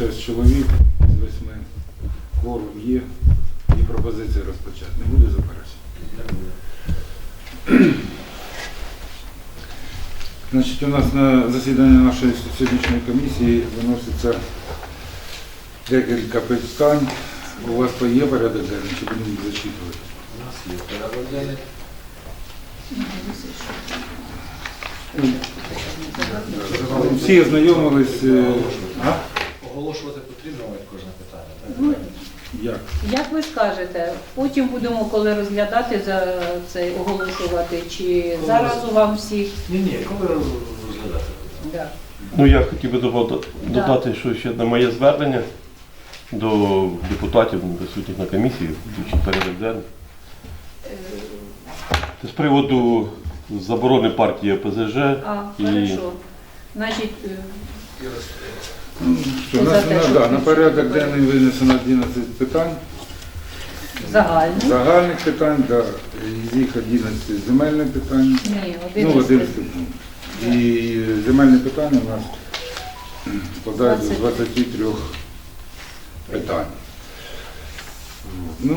26 чоловік з 8. Кворум є. Є пропозиція розпочати. Не буде заперечень. Значить, у нас на засідання нашої сьогоднішньої комісії виноситься декілька питань. У вас є порядок денний, чи будемо їх зачитувати? У нас є порядок денний. Всі ознайомились. е, А? Оголошувати потрібно навіть кожне питання. Ну. Як? Як ви скажете, потім будемо коли розглядати за цей оголошувати, чи зараз у вам всіх? Ні, ні, коли розглядати? Да. Ну, я хотів би дода- додати, що ще на моє звернення до депутатів присутніх на комісії, включити порядок денний. Е, Це з приводу заборони партії ОПЗЖ. А, І- хорошо. Значить, е, За те, на, да, на порядок денний винесено 11 питань. загальний. Загальних питань, да, з їх 11 земельне питання. Ні, Ну, 11. 11 пункт. І земельне питання у нас складається з 23 питань. Ну,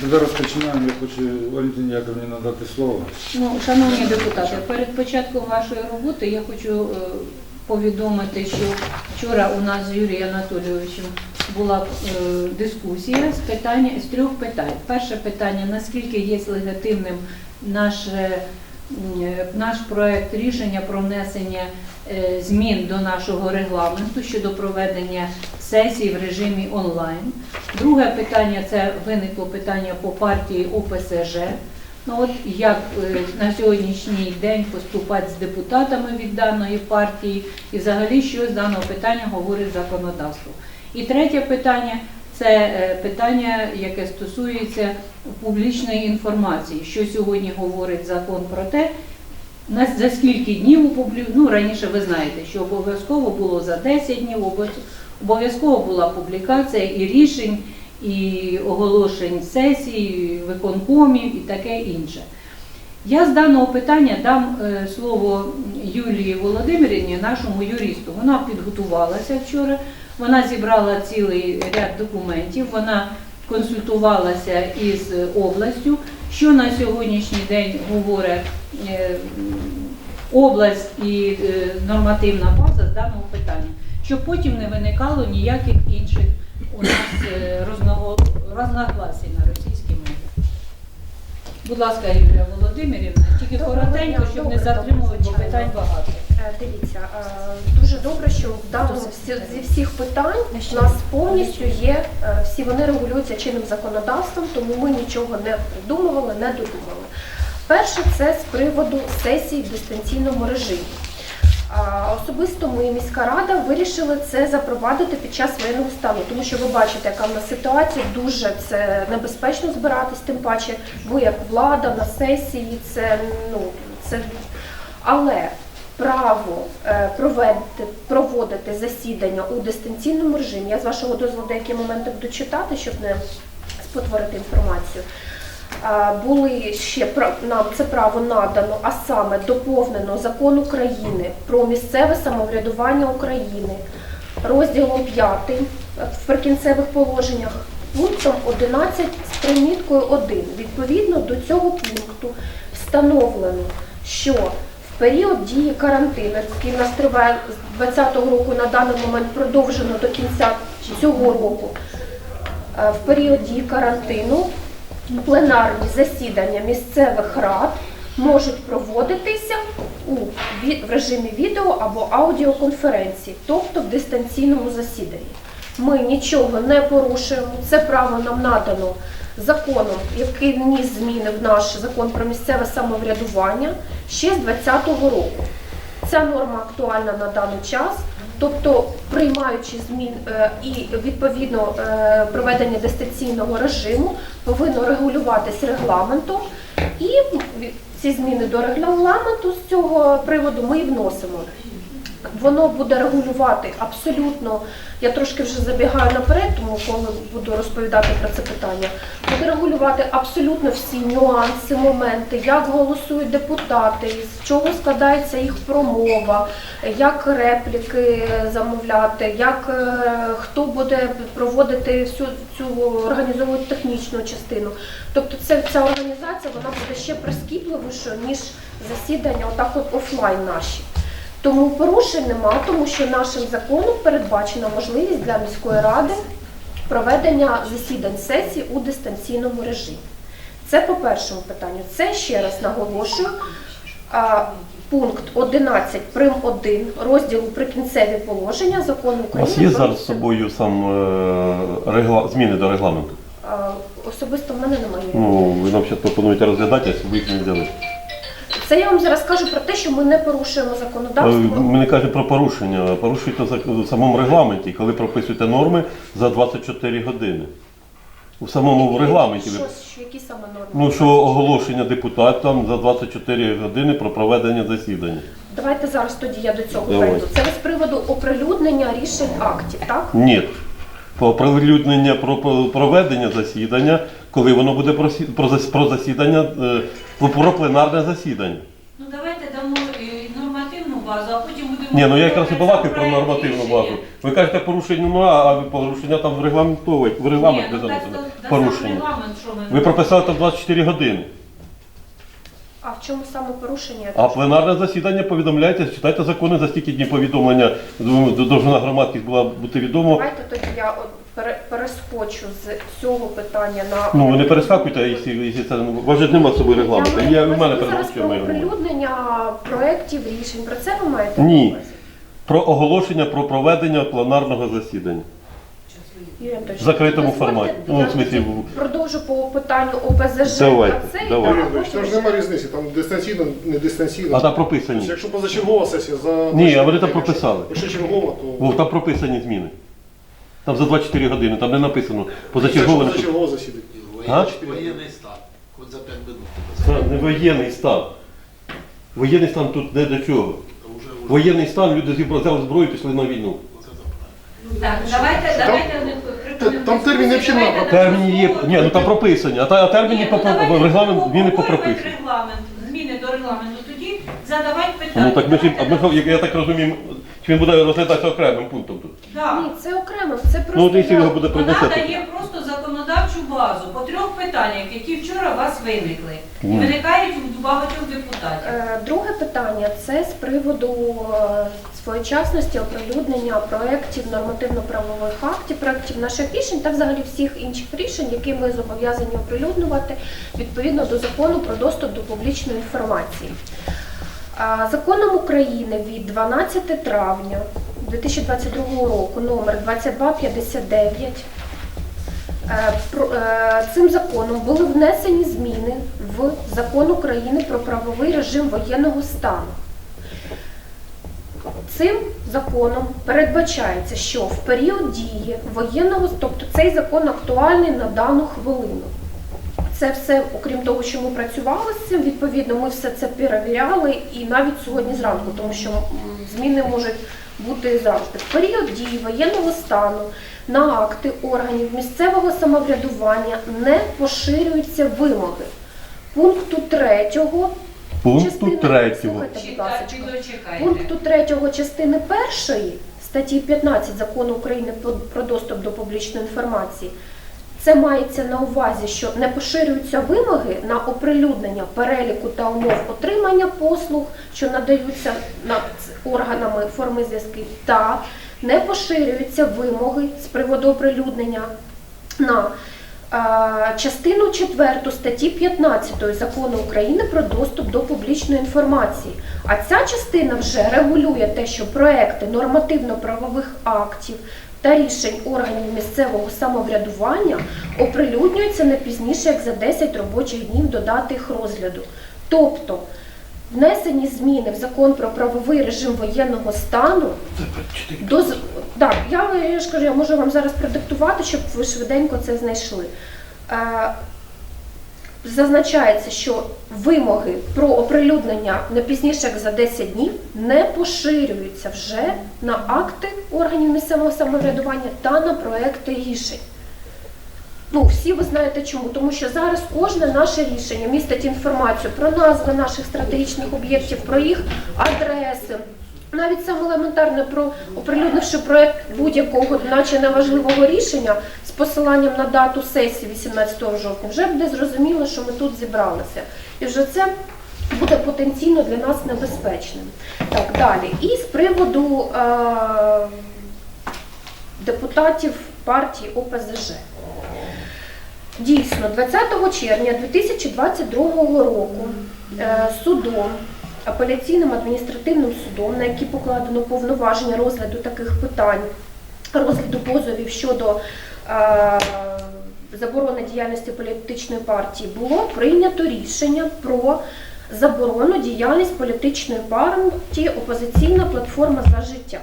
тоді розпочинаємо. Я хочу Валентині Яковлевні надати слово. Ну, шановні депутати, перед початком вашої роботи я хочу е, повідомити, що вчора у нас з Юрієм Анатолійовичем була е, дискусія з питання з трьох питань. Перше питання: наскільки є легітимним наше, м, е, наш проект рішення про внесення е, змін до нашого регламенту щодо проведення сесій в режимі онлайн. Друге питання це виникло питання по партії ОПСЖ. Ну от як е, на сьогоднішній день поступати з депутатами від даної партії і взагалі що з даного питання говорить законодавство. І третє питання це е, питання, яке стосується публічної інформації, що сьогодні говорить закон про те, за скільки днів ну раніше ви знаєте, що обов'язково було за 10 днів, обов'язково була публікація і рішень, і оголошень сесій, виконкомів і таке інше. Я з даного питання дам е, слово Юлії Володимирівні, нашому юристу. Вона підготувалася вчора, вона зібрала цілий ряд документів, вона консультувалася із областю, що на сьогоднішній день говорить е, область і е, нормативна база з даного питання, щоб потім не виникало ніяких інших у нас е, розного- розногласій на російській мові. Будь ласка, Юлія Володимирівна, тільки коротенько, щоб не затримувати, бо питань багато. Е, Дивіться, е, дуже добре, що в даному зі всіх питань у нас повністю є, всі вони регулюються чинним законодавством, тому ми нічого не придумували, не додумали. Перше, це з приводу сесій в дистанційному режимі. Особисто ми, міська рада, вирішили це запровадити під час воєнного стану, тому що ви бачите, яка в нас ситуація, дуже це небезпечно збиратись, тим паче ви як влада на сесії, це ну це але право е, проводити засідання у дистанційному режимі, я з вашого дозволу деякі моменти буду читати, щоб не спотворити інформацію. Е, Були ще нам це право надано, а саме доповнено закон України про місцеве самоврядування України, розділом 5 в прикінцевих положеннях, пунктом 11 з приміткою 1. Відповідно до цього пункту встановлено, що в період дії карантину, який нас триває з 2020 року, на даний момент продовжено до кінця цього року, е, в період дії карантину пленарні засідання місцевих рад можуть проводитися у режимі відео або аудіоконференції, тобто в дистанційному засіданні. Ми нічого не порушуємо. Це право нам надано законом, який вніс зміни в наш закон про місцеве самоврядування ще з 2020 року. Ця норма актуальна на даний час. Тобто, приймаючи змін е, і відповідно е, проведення дистанційного режиму повинно регулюватись регламентом, і ці зміни до регламенту з цього приводу ми і вносимо. Воно буде регулювати абсолютно, я трошки вже забігаю наперед, тому коли буду розповідати про це питання, буде регулювати абсолютно всі нюанси, моменти, як голосують депутати, з чого складається їх промова, як репліки замовляти, як е, хто буде проводити всю цю організовувати технічну частину. Тобто це ця організація вона буде ще прискіпливішою, ніж засідання отак от офлайн наші. Тому порушень нема, тому що нашим законом передбачена можливість для міської ради проведення засідань сесій у дистанційному режимі. Це по першому питанню. Це ще раз наголошую. Пункт 11 прим 1 розділу прикінцеві положення закону У України. вас є зараз з собою сам е, регла... зміни до регламенту? Особисто в мене немає. Ну, ви нам зараз пропонуєте розглядати, а ви їх не взяли. Це я вам зараз кажу про те, що ми не порушуємо Е, законодавство. Ми не кажемо про порушення, порушуєте в самому регламенті, коли прописуєте норми за 24 години. У самому регламенті Що, що, які саме норми? Ну, що оголошення депутатам за 24 години про проведення засідання. Давайте зараз тоді я до цього Давай. перейду. Це з приводу оприлюднення рішень актів, так? Ні. Оприлюднення про про проведення засідання, коли воно буде про, про, зас- засідання, е, про- пленарне засідання. Ну давайте дамо е, нормативну базу, а потім будемо. Ні, ну я якраз і балакаю про нормативну базу. Ви кажете, порушень немає, а ви порушення там в регламентовий, в регламент Ні, ну, так, Порушення. регламент, що ми Ви прописали там 24 години. А в чому саме порушення? А пленарне засідання повідомляєте, читайте закони за стільки днів повідомлення. Должна громадськість була бути відомо. Давайте тоді я перескочу з цього питання на Ну, ви не перескакуйте, якщо, якщо це у вас же собою регламенту. Я Я, в мене говорю. оприлюднення проєктів рішень. Про це ви маєте Ні. Про оголошення про проведення пленарного засідання. Юрій Анатолійович, В закритому дозвольте, форматі. я Ну, в смислі, в- Продовжу по питанню ОПЗЖ. Давайте, а це, давайте. Юрій Анатолійович, ж немає різниці, там дистанційно, не дистанційно. А там Тобто, прописані. якщо позачергова сесія за... Ні, а вони там прописали. Якщо чергова, то... О, там прописані зміни. Там за 24 години, там не написано. Позачергове не позачергова засідання. А? Воєнний стан. Хоч за 5 минут. Це не воєнний стан. Воєнний стан тут не до чого. Воєнний стан, люди зібрали взяли зброю і пішли на війну. так. Так, давайте, давайте не Та- там термін не Давайте Терміни є. Ні, ну там прописані, а, та- а терміни Ні, по ну, по- давайте регламент зміни по прописані. регламент, зміни до регламенту, тоді задавати питання. Ну так ми ж, а ми, як я так розумію, чи він буде розглядатися окремим пунктом тут. Да. Ні, це окремо, це просто Ну, от якщо його буде Вона принесете. дає базу по трьох питаннях, які вчора у вас виникли. І виникають у багатьох депутатів. Е, Друге питання це з приводу е, своєчасності оприлюднення проєктів нормативно-правових актів, проєктів наших рішень та взагалі всіх інших рішень, які ми зобов'язані оприлюднювати відповідно до закону про доступ до публічної інформації. А, Законом України від 12 травня 2022 року номер 2259 Е, про- е, Цим законом були внесені зміни в закон України про правовий режим воєнного стану. Цим законом передбачається, що в період дії воєнного, тобто цей закон актуальний на дану хвилину. Це все, окрім того, що ми працювали з цим, відповідно, ми все це перевіряли і навіть сьогодні зранку, тому що зміни можуть бути завжди. В період дії воєнного стану на акти органів місцевого самоврядування не поширюються вимоги пункту 3 Пункту частини- третього. Слухайте, будь Читайте, ласка. дочекайте. Пункту 3 частини 1 статті 15 Закону України про доступ до публічної інформації. Це мається на увазі, що не поширюються вимоги на оприлюднення переліку та умов отримання послуг, що надаються над органами форми зв'язків, та не поширюються вимоги з приводу оприлюднення на е, частину 4 статті 15 Закону України про доступ до публічної інформації. А ця частина вже регулює те, що проекти нормативно-правових актів та рішень органів місцевого самоврядування оприлюднюються не пізніше як за 10 робочих днів до дати їх розгляду. Тобто внесені зміни в закон про правовий режим воєнного стану до так, я, я ж кажу, я можу вам зараз продиктувати, щоб ви швиденько це знайшли. Зазначається, що вимоги про оприлюднення не пізніше як за 10 днів не поширюються вже на акти органів місцевого самоврядування та на проекти рішень. Ну, всі ви знаєте чому, тому що зараз кожне наше рішення містить інформацію про назви наших стратегічних об'єктів, про їх адреси. Навіть саме елементарне про оприлюднивши проект будь-якого, наче неважливого рішення з посиланням на дату сесії 18 жовтня, вже буде зрозуміло, що ми тут зібралися. І вже це буде потенційно для нас небезпечним. Так, далі. І з приводу е- депутатів партії ОПЗЖ. Дійсно, 20 червня 2022 року е, судом, апеляційним адміністративним судом, на який покладено повноваження розгляду таких питань, розгляду позовів щодо е, заборони діяльності політичної партії, було прийнято рішення про заборону діяльність політичної партії Опозиційна платформа за життя.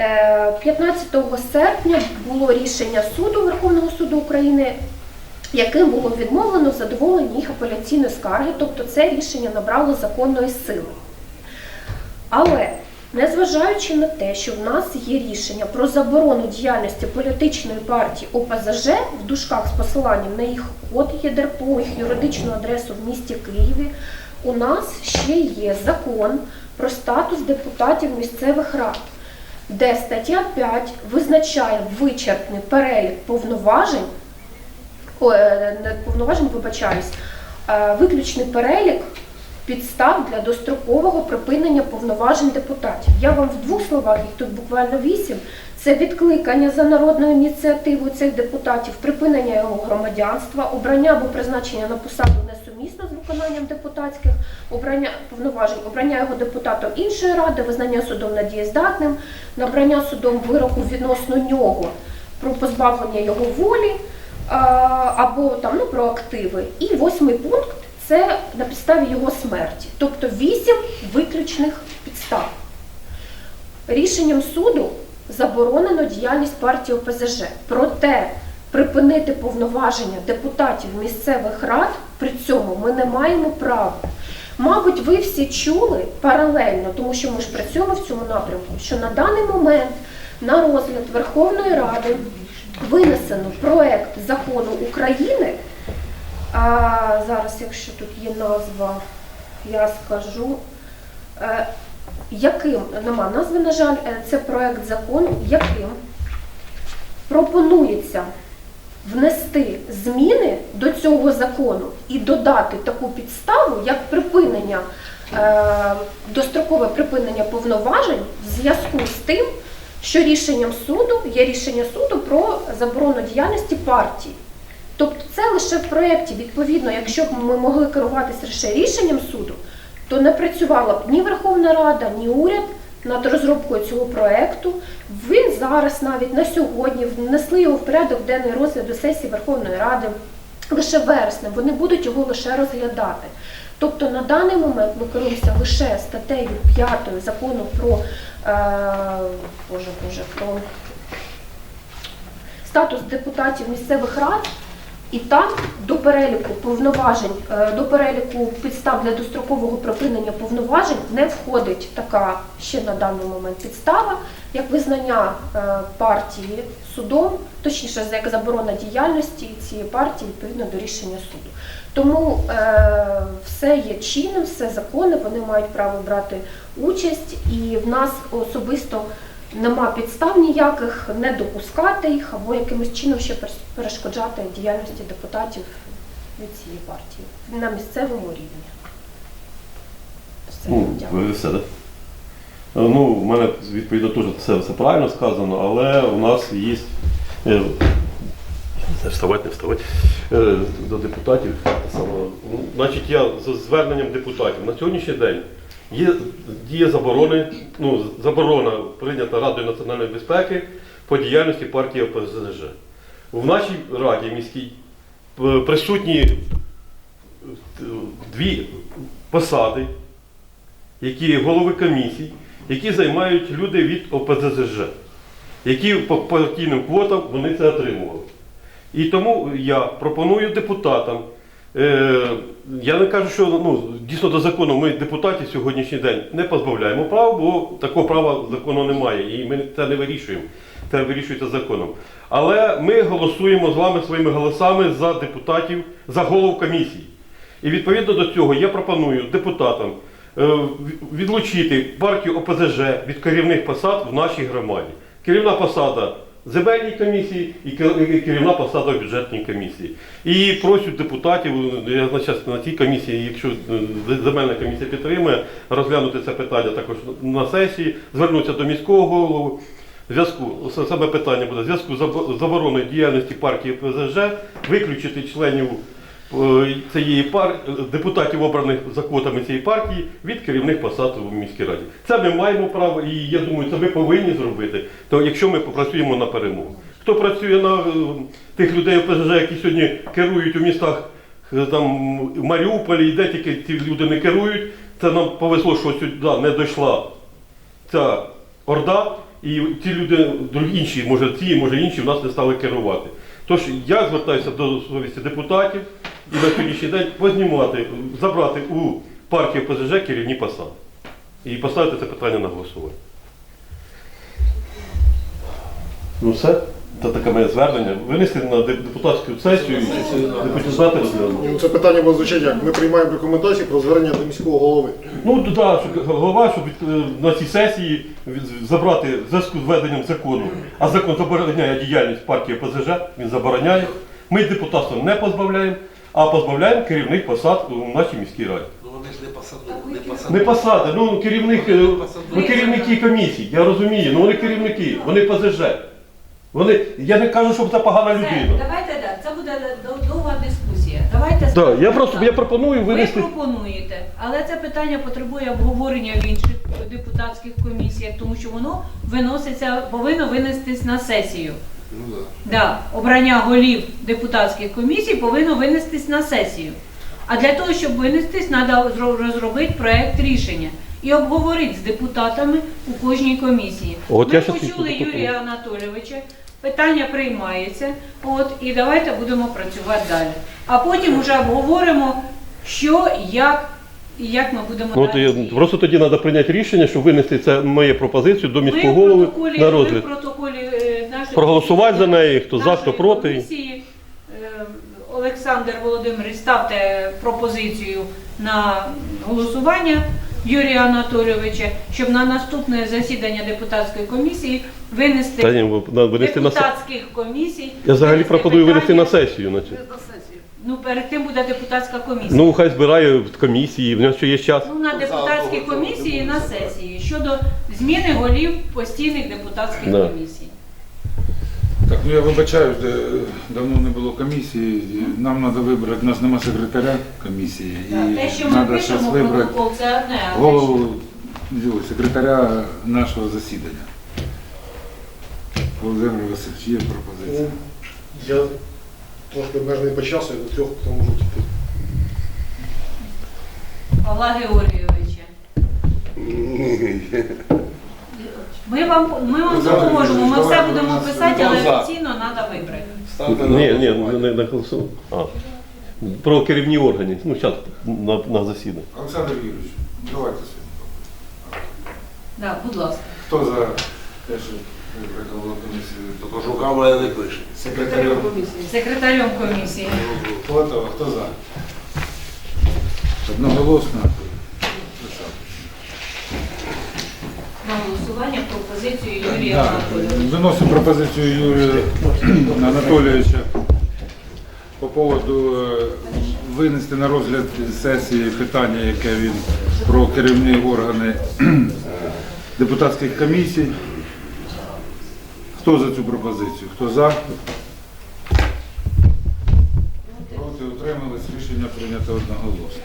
Е, 15 серпня було рішення суду Верховного суду України, яким було відмовлено в задоволенні їх апеляційної скарги, тобто це рішення набрало законної сили. Але незважаючи на те, що в нас є рішення про заборону діяльності політичної партії ОПЗЖ в дужках з посиланням на їх код ЄДРПО, їх юридичну адресу в місті Києві, у нас ще є закон про статус депутатів місцевих рад де стаття 5 визначає вичерпний перелік повноважень, повноважень, вибачаюсь, е, виключний перелік підстав для дострокового припинення повноважень депутатів. Я вам в двох словах, їх тут буквально вісім. Це відкликання за народною ініціативою цих депутатів, припинення його громадянства, обрання або призначення на посаду несумісно з виконанням депутатських обрання повноважень, обрання його депутатом іншої ради, визнання судом недієздатним, набрання судом вироку відносно нього про позбавлення його волі або там ну про активи. І восьмий пункт це на підставі його смерті, тобто вісім виключних підстав. Рішенням суду заборонено діяльність партії ОПЗЖ. Проте припинити повноваження депутатів місцевих рад при цьому ми не маємо права. Мабуть, ви всі чули паралельно, тому що ми ж працюємо в цьому напрямку, що на даний момент на розгляд Верховної Ради винесено проект закону України. А зараз, якщо тут є назва, я скажу. Е, яким нема назви, на жаль, е, це проект закону, яким пропонується внести зміни до цього закону і додати таку підставу, як припинення, е, дострокове припинення повноважень в зв'язку з тим, що рішенням суду є рішення суду про заборону діяльності партії. Тобто це лише в проєкті. Відповідно, якщо б ми могли керуватися лише рішенням суду, то не працювала б ні Верховна Рада, ні уряд над розробкою цього проекту. Він зараз навіть на сьогодні внесли його в порядок денний розгляду сесії Верховної Ради лише вереснем. Вони будуть його лише розглядати. Тобто на даний момент ми керуємося лише статтею 5 закону про е, Боже, Боже, про статус депутатів місцевих рад. І там до переліку повноважень, е, до переліку підстав для дострокового припинення повноважень не входить така ще на даний момент підстава, як визнання е, партії судом, точніше, як заборона діяльності цієї партії відповідно до рішення суду. Тому е, все є чинним, все законне, вони мають право брати участь, і в нас особисто нема підстав ніяких не допускати їх або якимось чином ще перешкоджати діяльності депутатів від цієї партії на місцевому рівні. Все, Ну, ви все, так? Ну, мене відповідно теж все, все правильно сказано, але у нас є. Вставати, не вставати. Е, До депутатів. Ну, Значить, я за зверненням депутатів на сьогоднішній день є діє заборони, ну, заборона прийнята Радою національної безпеки по діяльності партії ОПЗЖ. В нашій раді міській е, присутні е, дві посади, які голови комісій, які займають люди від ОПЗЖ, які по партійним квотам вони це отримували. І тому я пропоную депутатам Е, я не кажу, що ну, дійсно до закону ми депутатів сьогоднішній день не позбавляємо прав, бо такого права закону немає, і ми це не вирішуємо. Це вирішується законом. Але ми голосуємо з вами своїми голосами за депутатів, за голов комісій. І відповідно до цього я пропоную депутатам е, відлучити партію ОПЗЖ від керівних посад в нашій громаді. Керівна посада земельній комісії і керівна посада в бюджетній комісії. І просять депутатів, я на на цій комісії, якщо е, земельна комісія підтримує, розглянути це питання також на сесії, звернутися до міського голови. Зв'язку саме питання буде зв'язку з забороною діяльності партії ПЗЖ виключити членів цієї пар депутатів, обраних за квотами цієї партії, від керівних посад у міській раді. Це ми маємо право, і я думаю, це ми повинні зробити. То якщо ми попрацюємо на перемогу. Хто працює на е, тих людей ОПЗЖ, які сьогодні керують у містах е, там в Маріуполі, і де тільки ці люди не керують, це нам повезло, що сюди не дійшла ця орда, і ті люди, інші, може ці, може інші, в нас не стали керувати. Тож я звертаюся до совісті депутатів і на сьогоднішній день познімати, забрати у партію ПЗЖ керівні посади. І поставити це питання на голосування. Ну все, це таке моє звернення. Винести на депутатську сесію і депутати розглянути. Ну, Це питання буде звучати як. Ми приймаємо рекомендації про звернення до міського голови. Ну так, щоб голова, щоб від- на цій сесії від- забрати в зв'язку з введенням закону, а закон забороняє діяльність партії ПЗЖ, він забороняє. Ми депутатство не позбавляємо, а позбавляємо керівних посад у нашій міській раді. Ну вони ж не посадили, не посадили. Не посади, ну керівник, е, ну, керівники комісій, я розумію, ну вони керівники, вони ПЗЖ. Вони, я не кажу, щоб це погана Все, людина. давайте так, це буде дов- довга дискусія. Давайте Так, я просто я пропоную Ви винести. пропонуєте, але це питання потребує обговорення в інших депутатських комісіях, тому що воно виноситься, повинно винестись на сесію. Ну так. Да, обрання голів депутатських комісій повинно винестись на сесію. А для того, щоб винестись, треба розробити проект рішення і обговорити з депутатами у кожній комісії. От Ми я почули. Юрія Анатолійовича, питання приймається, от, і давайте будемо працювати далі. А потім вже обговоримо, що, як і як ми будемо Ну, От, далі. діяти. просто тоді треба прийняти рішення, щоб винести це мою пропозицію до Ми міського в голови протоколі- на ми в розгляд. протоколі, Проголосувати за неї, хто за, хто проти. комісії. Е, Олександр Володимирович, ставте пропозицію на голосування Юрія Анатолійовича, щоб на наступне засідання депутатської комісії винести Та ні, винести на депутатських комісій. Я взагалі пропоную винести на питання- сесію. Значить. Ну, перед тим буде депутатська комісія. Ну, хай збирає в комісії, в нього ще є час. Ну, на депутатській комісії і на сесії щодо зміни голів постійних депутатських Да. комісій. Так, ну я вибачаю, де давно не було комісії. і Нам треба вибрати, у нас нема секретаря комісії. Так, Те, що І ми треба зараз пишемо вибрати протокол, це одне, а те, що голову секретаря нашого засідання. Володимир Васильович, є пропозиція. Ну, Я трошки обмежений по часу, я до трьох потім можу піти. Павла Георгійовича. Ми вам, ми вам допоможемо, ми все будемо писати, але офіційно треба вибрати. Ні, ні, не, не голосував. А. Про керівні органи. Ну, зараз на, на засідання. Олександр Юрійович, давайте сьогодні. Да, будь ласка. Хто за те, що вибрати голову комісії? Тільки жукавла не пише. Секретарем. Секретарем комісії. Фотова, хто за? Одноголосно. На голосування пропозицію Юрія Да, Анатолійовича. Виносимо пропозицію Юрія Анатолійовича по поводу е, винести на розгляд сесії питання, яке він про керівні органи депутатських комісій. Хто за цю пропозицію? Хто за? Проти утримались, рішення прийнято одноголосно.